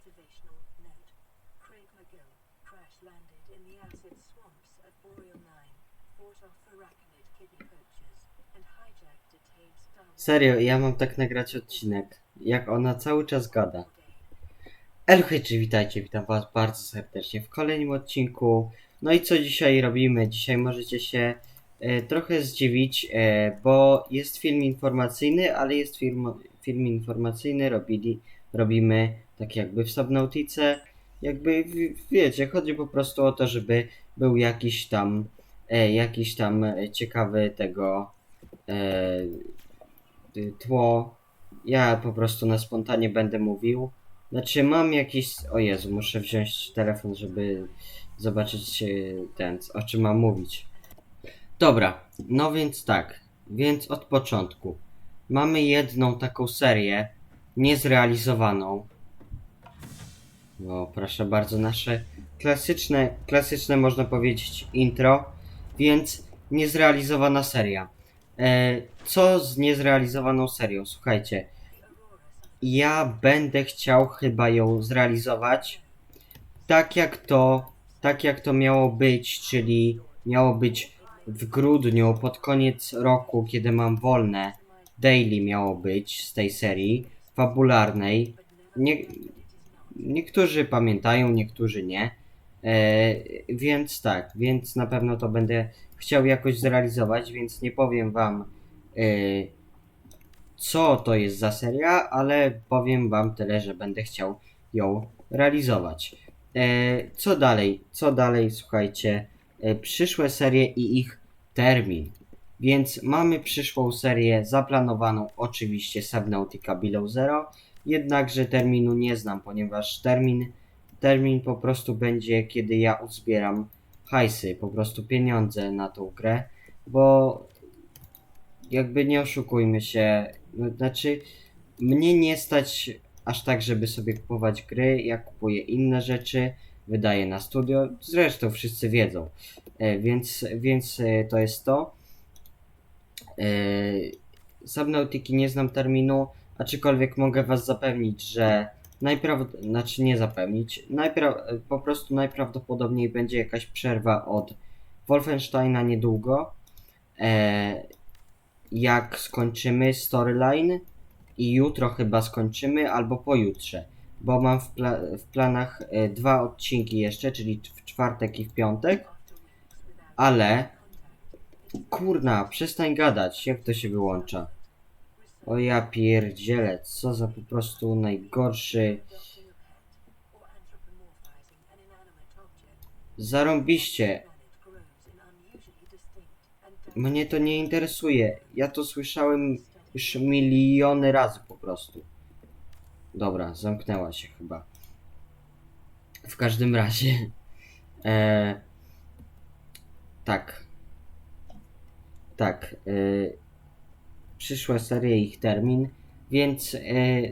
Motivational note. Craig McGill crash landed in the acid swamps of Boreal 9, fought off arachnid kidney poachers, and hijacked Wars Serio, ja mam tak nagrać odcinek, jak ona cały czas gada. Elchwyczy, witajcie, witam was bardzo serdecznie w kolejnym odcinku. No i co dzisiaj robimy? Dzisiaj możecie się e, trochę zdziwić, e, bo jest film informacyjny, ale jest film, film informacyjny, robili, robimy tak jakby w Subnautice. Jakby, wiecie, chodzi po prostu o to, żeby był jakiś tam, e, jakiś tam e, ciekawy tego e, tło. Ja po prostu na spontanie będę mówił. Znaczy mam jakiś... O Jezu, muszę wziąć telefon, żeby zobaczyć y, ten, o czym mam mówić. Dobra, no więc tak. Więc od początku. Mamy jedną taką serię niezrealizowaną. No, proszę bardzo, nasze klasyczne, klasyczne można powiedzieć intro, więc niezrealizowana seria. E, co z niezrealizowaną serią? Słuchajcie, ja będę chciał chyba ją zrealizować tak jak to, tak jak to miało być, czyli miało być w grudniu, pod koniec roku, kiedy mam wolne, daily miało być z tej serii fabularnej. Nie, niektórzy pamiętają, niektórzy nie. E, więc tak, więc na pewno to będę chciał jakoś zrealizować, więc nie powiem wam e, co to jest za seria, ale powiem wam tyle, że będę chciał ją realizować. E, co dalej? Co dalej? Słuchajcie, e, przyszłe serie i ich termin. Więc mamy przyszłą serię zaplanowaną oczywiście Subnautica Below Zero, jednakże terminu nie znam, ponieważ termin, termin po prostu będzie, kiedy ja uzbieram hajsy, po prostu pieniądze na tą grę, bo jakby nie oszukujmy się, no, znaczy mnie nie stać aż tak, żeby sobie kupować gry, ja kupuję inne rzeczy, wydaję na studio, zresztą wszyscy wiedzą, e, więc, więc e, to jest to. E, Subnautiki nie znam terminu, aczkolwiek mogę was zapewnić, że najprawd... znaczy nie zapewnić, najpra... po prostu najprawdopodobniej będzie jakaś przerwa od Wolfensteina niedługo. E, jak skończymy storyline i jutro chyba skończymy, albo pojutrze, bo mam w, pla- w planach e, dwa odcinki jeszcze, czyli w czwartek i w piątek, ale kurna, przestań gadać, jak to się wyłącza? O ja pierdzielę, co za po prostu najgorszy, zarąbiście, mnie to nie interesuje, ja to słyszałem już miliony razy po prostu. Dobra, zamknęła się chyba. W każdym razie. E, tak. Tak. E, przyszłe serie ich termin, więc e,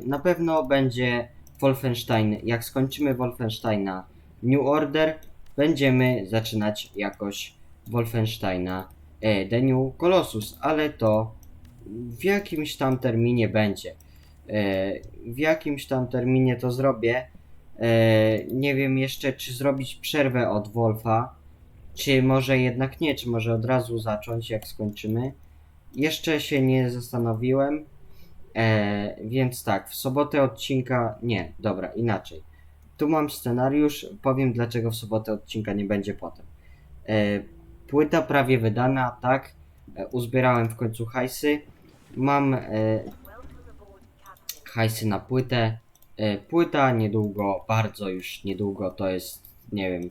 na pewno będzie Wolfenstein. Jak skończymy Wolfensteina New Order, będziemy zaczynać jakoś Wolfensteina e, The New Colossus, ale to w jakimś tam terminie będzie. E, w jakimś tam terminie to zrobię. Nie wiem jeszcze, czy zrobić przerwę od Wolfa, czy może jednak nie, czy może od razu zacząć, jak skończymy. Jeszcze się nie zastanowiłem. E, więc tak, w sobotę odcinka. Nie, dobra, inaczej. Tu mam scenariusz, powiem dlaczego w sobotę odcinka nie będzie potem. E, płyta prawie wydana, tak. E, uzbierałem w końcu hajsy. Mam e, hajsy na płytę. E, płyta niedługo, bardzo już niedługo, to jest, nie wiem,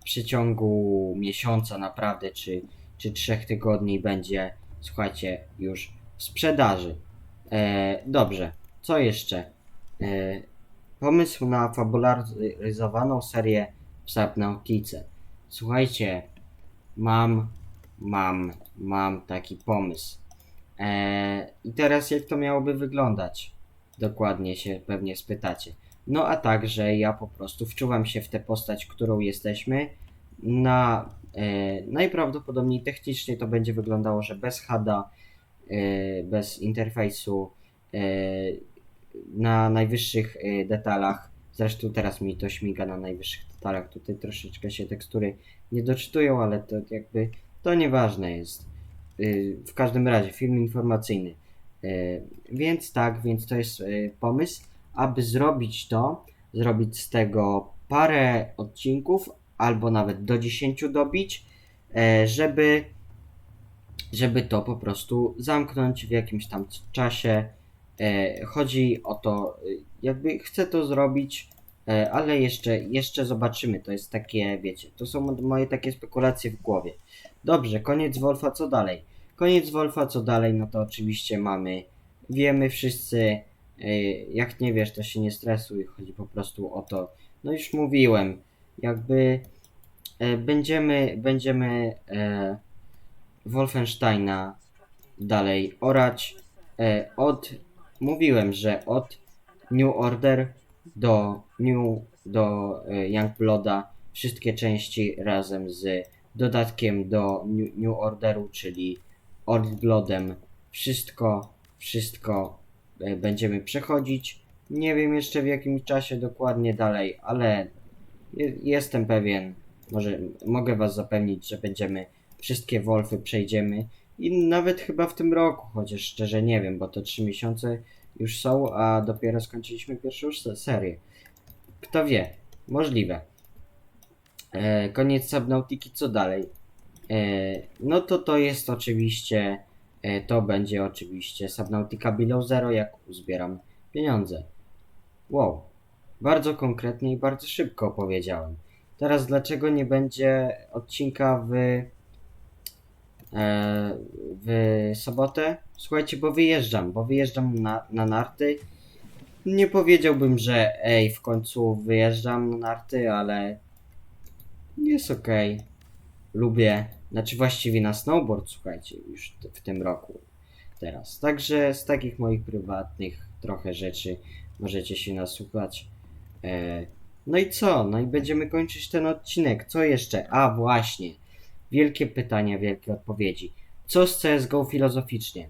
w przeciągu miesiąca naprawdę, czy, czy trzech tygodni będzie, słuchajcie, już w sprzedaży. E, dobrze, co jeszcze? E, pomysł na fabularyzowaną serię w Subnautice. Słuchajcie, mam, mam, mam taki pomysł. Eee, I teraz jak to miałoby wyglądać? Dokładnie się pewnie spytacie. No a także ja po prostu wczuwam się w tę postać, którą jesteśmy. Na e, najprawdopodobniej technicznie to będzie wyglądało, że bez HADA, e, bez interfejsu, e, na najwyższych e, detalach Zresztą teraz mi to śmiga na najwyższych detalach. Tutaj troszeczkę się tekstury nie doczytują, ale to jakby to nieważne jest. W każdym razie film informacyjny. Więc tak, więc to jest pomysł, aby zrobić to, zrobić z tego parę odcinków, albo nawet do 10 dobić, e, żeby, żeby to po prostu zamknąć w jakimś tam czasie. E, Chodzi o to, y, jakby chcę to zrobić, e, ale jeszcze, jeszcze zobaczymy. To jest takie, wiecie, to są mo- moje takie spekulacje w głowie. Dobrze, koniec Wolfa, co dalej? Koniec Wolfa, co dalej? No to oczywiście mamy, wiemy wszyscy, e, jak nie wiesz, to się nie stresuj, chodzi po prostu o to, no już mówiłem, jakby e, będziemy, będziemy e, Wolfensteina dalej orać. E, od, mówiłem, że od New Order do New, do e, Youngblooda wszystkie części razem z dodatkiem do New, New Orderu, czyli Old Bloodem, wszystko, wszystko e, będziemy przechodzić. Nie wiem jeszcze w jakim czasie dokładnie dalej, ale jestem pewien, może mogę was zapewnić, że będziemy wszystkie Wolfy przejdziemy i nawet chyba w tym roku, chociaż szczerze nie wiem, bo to 3 miesiące już są, a dopiero skończyliśmy pierwszą se- serię. Kto wie, możliwe. E, koniec Subnautiki, co dalej? E, no to to jest oczywiście, e, to będzie oczywiście Subnautica Below Zero, jak uzbieram pieniądze. Wow, bardzo konkretnie i bardzo szybko opowiedziałem. Teraz dlaczego nie będzie odcinka w, e, w sobotę? Słuchajcie, bo wyjeżdżam, bo wyjeżdżam na, na narty. Nie powiedziałbym, że ej, w końcu wyjeżdżam na narty, ale jest okej. Lubię, znaczy właściwie na snowboard, słuchajcie, już w tym roku teraz. Także z takich moich prywatnych trochę rzeczy możecie się nasłuchać. E, no i co? No i będziemy kończyć ten odcinek. Co jeszcze? A właśnie. Wielkie pytania, wielkie odpowiedzi. Co z CSGO filozoficznie?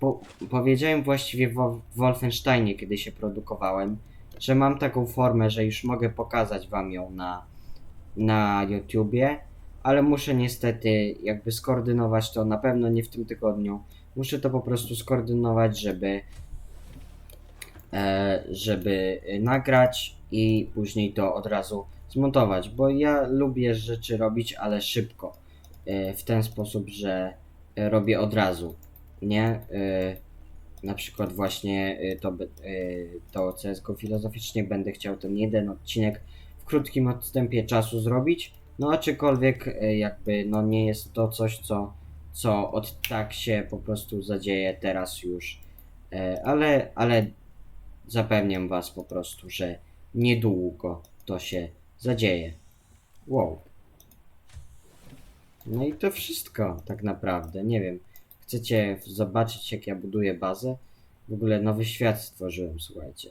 Po, powiedziałem właściwie w Wolfensteinie, kiedy się produkowałem, że mam taką formę, że już mogę pokazać wam ją na, na YouTubie, ale muszę niestety jakby skoordynować to na pewno nie w tym tygodniu. Muszę to po prostu skoordynować, żeby e, żeby nagrać i później to od razu zmontować, bo ja lubię rzeczy robić, ale szybko. E, w ten sposób, że robię od razu, nie? E, na przykład właśnie e, to, to CSGO filozoficznie będę chciał ten jeden odcinek w krótkim odstępie czasu zrobić, no aczkolwiek jakby no nie jest to coś, co, co od tak się po prostu zadzieje teraz już, ale, ale Zapewniam was po prostu, że niedługo to się zadzieje. Wow. No i to wszystko tak naprawdę. Nie wiem. Chcecie zobaczyć jak ja buduję bazę? W ogóle nowy świat stworzyłem, słuchajcie.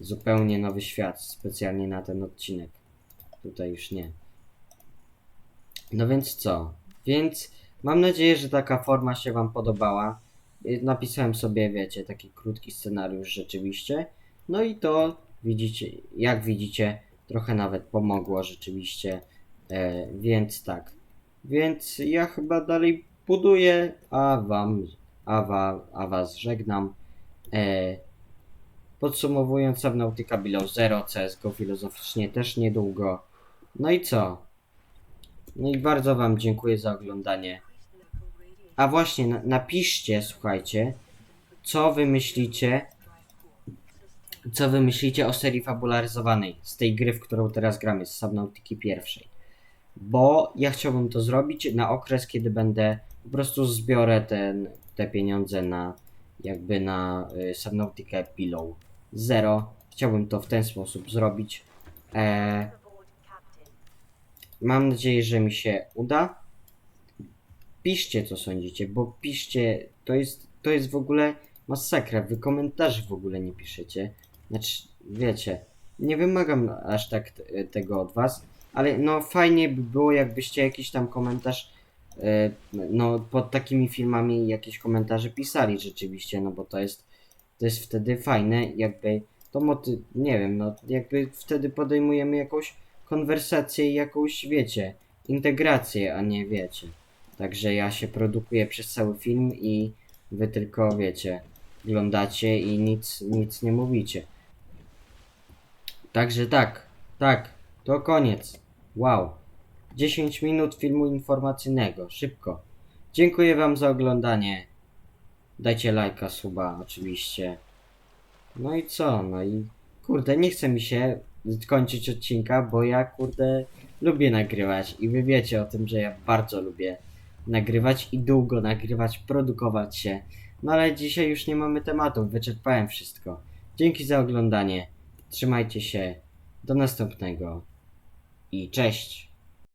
Zupełnie nowy świat, specjalnie na ten odcinek. Tutaj już nie. No więc co? Więc mam nadzieję, że taka forma się wam podobała. Y, Napisałem sobie, wiecie, taki krótki scenariusz rzeczywiście. No i to widzicie, jak widzicie, trochę nawet pomogło rzeczywiście. E, więc tak. Więc ja chyba dalej buduję, a wam, a, wa, a was żegnam. E, podsumowując, Subnautica Below Zero, CSGO filozoficznie też niedługo. No i co? No i bardzo wam dziękuję za oglądanie. A właśnie, na, napiszcie, słuchajcie, co wy myślicie, co wy myślicie o serii fabularyzowanej z tej gry, w którą teraz gramy, z Subnautiki pierwszej. Bo ja chciałbym to zrobić na okres, kiedy będę, po prostu zbiorę ten, te pieniądze na, jakby na y, Below Zero. Chciałbym to w ten sposób zrobić. E, mam nadzieję, że mi się uda piszcie co sądzicie, bo piszcie, to jest, to jest w ogóle masakra, wy komentarzy w ogóle nie piszecie, znaczy, wiecie, nie wymagam aż tak t- tego od was, ale no fajnie by było jakbyście jakiś tam komentarz, e, no pod takimi filmami jakieś komentarze pisali rzeczywiście, no bo to jest, to jest wtedy fajne, jakby to moty, nie wiem, no jakby wtedy podejmujemy jakąś konwersację jakąś, wiecie, integrację, a nie wiecie. Także ja się produkuję przez cały film i wy tylko, wiecie, oglądacie i nic, nic nie mówicie. Także tak, tak, to koniec. Wow. 10 minut filmu informacyjnego, szybko. Dziękuję wam za oglądanie. Dajcie lajka, suba oczywiście. No i co? No i kurde, nie chce mi się kończyć odcinka, bo ja kurde lubię nagrywać i wy wiecie o tym, że ja bardzo lubię nagrywać i długo nagrywać, produkować się. No ale dzisiaj już nie mamy tematów, wyczerpałem wszystko. Dzięki za oglądanie. Trzymajcie się. Do następnego. I cześć.